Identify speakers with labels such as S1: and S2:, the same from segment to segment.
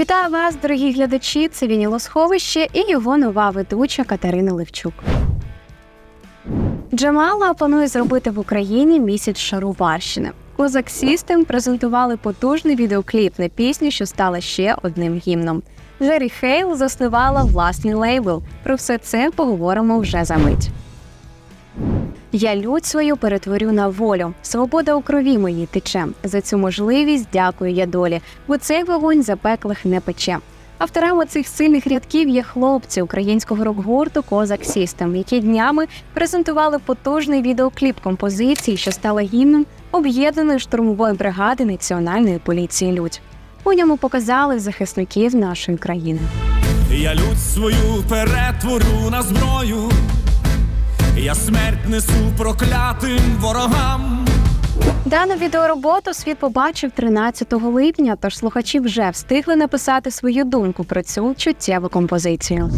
S1: Вітаю вас, дорогі глядачі! Це Вінілосховище і його нова ведуча Катерина Левчук. Джамала планує зробити в Україні місяць шаруварщини. Козак Сістем презентували потужний відеокліп на пісню, що стала ще одним гімном. Джері Хейл заснувала власний лейбл. Про все це поговоримо вже за мить. Я лють свою перетворю на волю. Свобода у крові моїй тече. За цю можливість дякую я долі, бо цей вогонь запеклих не пече. Авторами цих сильних рядків є хлопці українського рок-гурту Козак Сістем, які днями презентували потужний відеокліп композиції, що стала гімном об'єднаної штурмової бригади Національної поліції Людь. У ньому показали захисників нашої країни.
S2: Я людь свою перетворю на зброю, я смерть несу проклятим ворогам.
S1: Дану відеороботу світ побачив 13 липня, тож слухачі вже встигли написати свою думку про цю чуттєву композицію.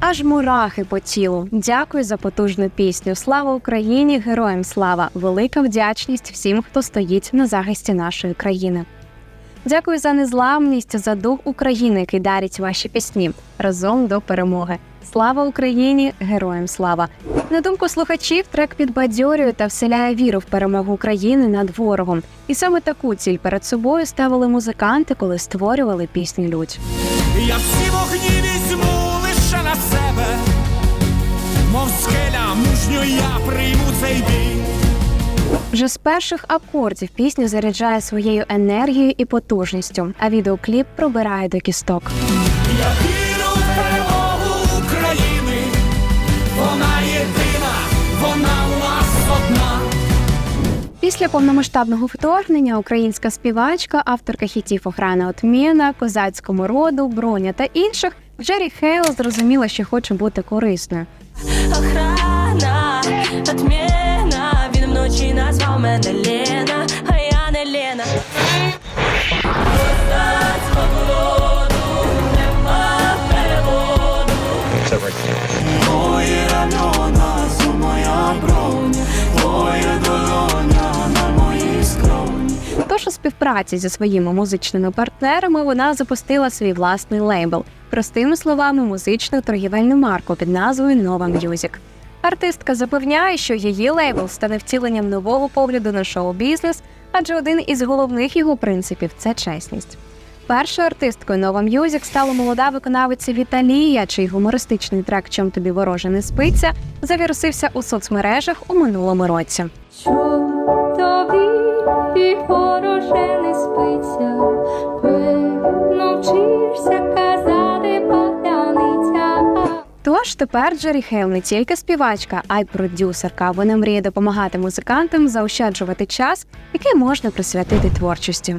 S1: Аж мурахи по тілу. Дякую за потужну пісню. Слава Україні! Героям слава! Велика вдячність всім, хто стоїть на захисті нашої країни. Дякую за незламність, за дух України, який дарить ваші пісні разом до перемоги. Слава Україні! Героям слава! На думку слухачів, трек підбадьорює та вселяє віру в перемогу України над ворогом. І саме таку ціль перед собою ставили музиканти, коли створювали пісню Людь.
S2: Я всі вогні візьму лише на себе, мов скеля мужньо я прийму цей бій.
S1: Вже з перших акордів пісня заряджає своєю енергією і потужністю, а відеокліп пробирає до кісток.
S2: Я вірю в перемогу України, вона єдина, вона у нас одна.
S1: Після повномасштабного вторгнення українська співачка, авторка хітів Охрана отміна, козацькому роду, броня та інших Джері Хейл зрозуміла, що хоче бути корисною.
S3: Охрана, назвав мене Лена, а я не Лена
S2: Твоє рамена, це моя броня, твоя долоня на моїй скроні.
S1: Тож у співпраці зі своїми музичними партнерами вона запустила свій власний лейбл, простими словами, музичну торгівельну марку під назвою Нова М'юзік. Артистка запевняє, що її лейбл стане втіленням нового погляду на шоу-бізнес, адже один із головних його принципів це чесність. Першою артисткою Нова М'юзік стала молода виконавиця Віталія, чий гумористичний трек Чом тобі вороже не спиться завірусився у соцмережах у минулому році.
S4: Що тобі і хороше
S1: Тож тепер Джері Хейл не тільки співачка, а й продюсерка. Вона мріє допомагати музикантам заощаджувати час, який можна присвятити творчості.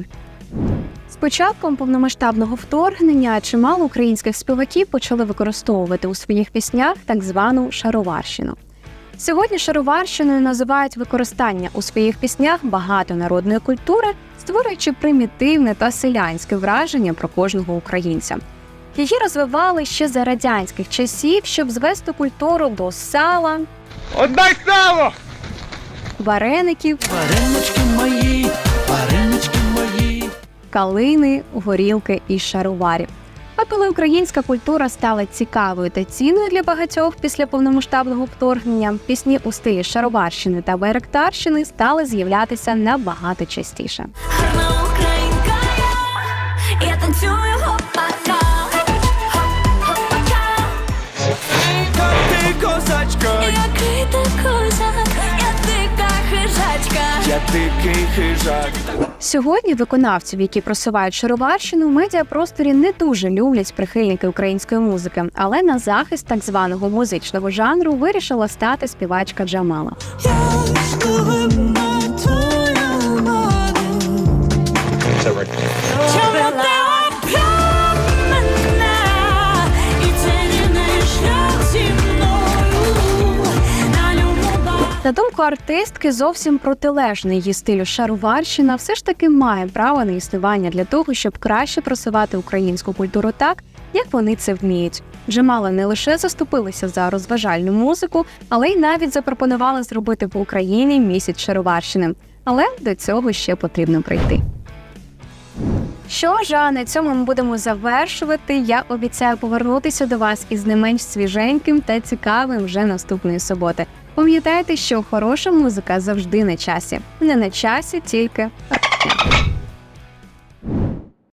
S1: З початком повномасштабного вторгнення чимало українських співаків почали використовувати у своїх піснях так звану шароварщину. Сьогодні шароварщиною називають використання у своїх піснях багатонародної культури, створюючи примітивне та селянське враження про кожного українця. Її розвивали ще за радянських часів, щоб звести культуру до сала,
S5: Отдай сало!
S1: вареників,
S2: Варенички мої, варенички мої.
S1: калини, горілки і шароварів. А коли українська культура стала цікавою та цінною для багатьох після повномасштабного вторгнення, пісні у стилі шароварщини та байрактарщини стали з'являтися набагато частіше.
S2: Ти козачка,
S3: Який ти козак, я дика хижачка
S2: я дикий хижак.
S1: Сьогодні виконавців, які просувають шароварщину, в медіапросторі не дуже люблять прихильники української музики, але на захист так званого музичного жанру вирішила стати співачка Джамала.
S3: Я
S1: На думку артистки, зовсім протилежний її стилю шароварщина все ж таки має право на існування для того, щоб краще просувати українську культуру так, як вони це вміють. Джамала не лише заступилася за розважальну музику, але й навіть запропонувала зробити в Україні місяць шароварщини. Але до цього ще потрібно прийти. Що ж, а на цьому ми будемо завершувати. Я обіцяю повернутися до вас із не менш свіженьким та цікавим вже наступної суботи. Пам'ятайте, що хороша музика завжди на часі. Не на часі, тільки.